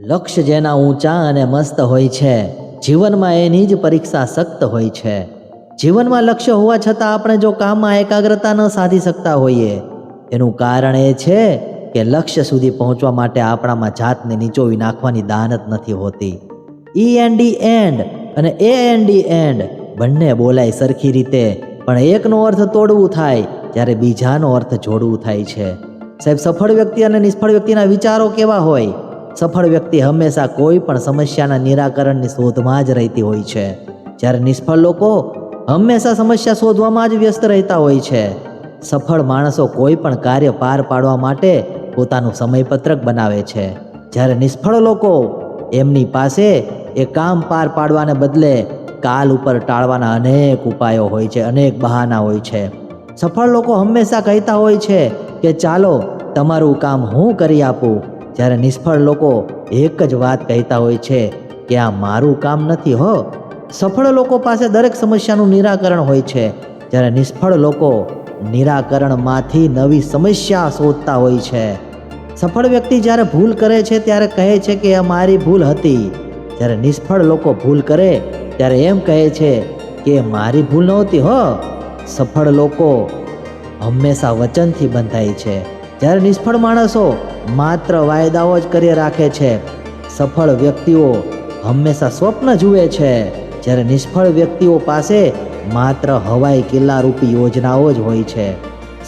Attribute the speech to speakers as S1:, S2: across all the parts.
S1: લક્ષ્ય જેના ઊંચા અને મસ્ત હોય છે. જીવનમાં એની જ પરીક્ષા સખ્ત હોય છે. જીવનમાં લક્ષ્ય હોવા છતાં આપણે જો કામમાં એકાગ્રતા ન સાધી શકતા હોઈએ, એનું કારણ એ છે કે લક્ષ્ય સુધી પહોંચવા માટે આપણામાં જાતને નીચોવી નાખવાની દાનત નથી હોતી. ઈ એન ડી એન્ડ અને એ એન ડી એન્ડ બંને બોલાય સરખી રીતે, પણ એકનો અર્થ તોડવું થાય જ્યારે બીજાનો અર્થ જોડવું થાય છે. સાહેબ, સફળ વ્યક્તિ અને નિષ્ફળ વ્યક્તિના વિચારો કેવા હોય? સફળ વ્યક્તિ હંમેશા કોઈ પણ સમસ્યાના નિરાકરણની શોધમાં જ રહેતી હોય છે. જ્યારે નિષ્ફળ લોકો હંમેશા સમસ્યા શોધવામાં જ વ્યસ્ત રહેતા હોય છે. સફળ માણસો કોઈ પણ કાર્ય પાર પાડવા માટે પોતાનું સમયપત્રક બનાવે છે. જ્યારે નિષ્ફળ લોકો એમની પાસે એ કામ પાર પાડવાને બદલે કાલ ઉપર ટાળવાના અનેક ઉપાયો હોય છે, અનેક બહાના હોય છે. સફળ લોકો હંમેશા કહેતા હોય છે કે, ચાલો, તમારું કામ હું કરી આપું? જ્યારે નિષ્ફળ લોકો એક જ વાત કહેતા હોય છે કે આ મારું કામ નથી, હો. સફળ લોકો પાસે દરેક સમસ્યાનું નિરાકરણ હોય છે. જ્યારે નિષ્ફળ લોકો નિરાકરણમાંથી નવી સમસ્યા શોધતા હોય છે. સફળ વ્યક્તિ જ્યારે ભૂલ કરે છે ત્યારે કહે છે કે આ મારી ભૂલ હતી. જ્યારે નિષ્ફળ લોકો ભૂલ કરે ત્યારે એમ કહે છે કે મારી ભૂલ નહોતી, હો. સફળ લોકો હંમેશા વચનથી બંધાય છે. જ્યારે નિષ્ફળ માણસો માત્ર વાયદાઓ જ કરી રાખે છે. સફળ વ્યક્તિઓ હંમેશા સ્વપ્ન જુએ છે. જ્યારે નિષ્ફળ વ્યક્તિઓ પાસે માત્ર હવાઈ કિલ્લા રૂપી યોજનાઓ જ હોય છે.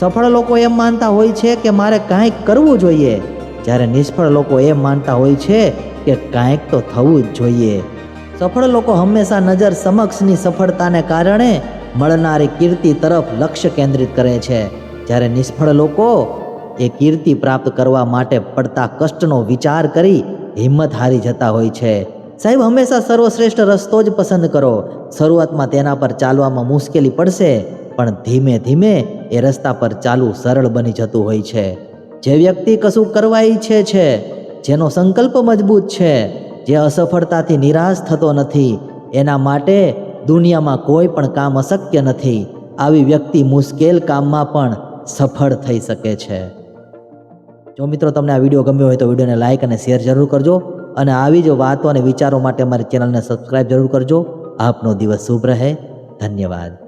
S1: સફળ લોકો એમ માનતા હોય છે કે મારે કાંઈક કરવું જોઈએ. જ્યારે નિષ્ફળ લોકો એમ માનતા હોય છે કે કાંઈક તો થવું જ જોઈએ. સફળ લોકો હંમેશા નજર સમક્ષની સફળતાને કારણે મળનારી કીર્તિ તરફ લક્ષ્ય કેન્દ્રિત કરે છે. જ્યારે નિષ્ફળ લોકો એ કીર્તિ પ્રાપ્ત કરવા માટે પડતા કષ્ટનો વિચાર કરી હિંમત હારી જતા હોય છે. સાહેબ, હંમેશા સર્વશ્રેષ્ઠ રસ્તો જ પસંદ કરો. શરૂઆતમાં તેના પર ચાલવામાં મુશ્કેલી પડશે, પણ ધીમે ધીમે એ રસ્તા પર ચાલવું સરળ બની જતું હોય છે. જે વ્યક્તિ કશું કરવા ઈચ્છે છે, જેનો સંકલ્પ મજબૂત છે, જે અસફળતાથી નિરાશ થતો નથી, એના માટે દુનિયામાં કોઈ પણ કામ અશક્ય નથી. આવી વ્યક્તિ મુશ્કેલ કામમાં પણ સફળ થઈ શકે છે. જો મિત્રો તમને આ વીડિયો ગમ્યો હોય તો વિડીયોને લાઇક અને શેર જરૂર કરજો અને આવી જ વાતો અને વિચારો માટે અમારી ચેનલને સબસ્ક્રાઇબ જરૂર કરજો. આપનો દિવસ શુભ રહે. ધન્યવાદ.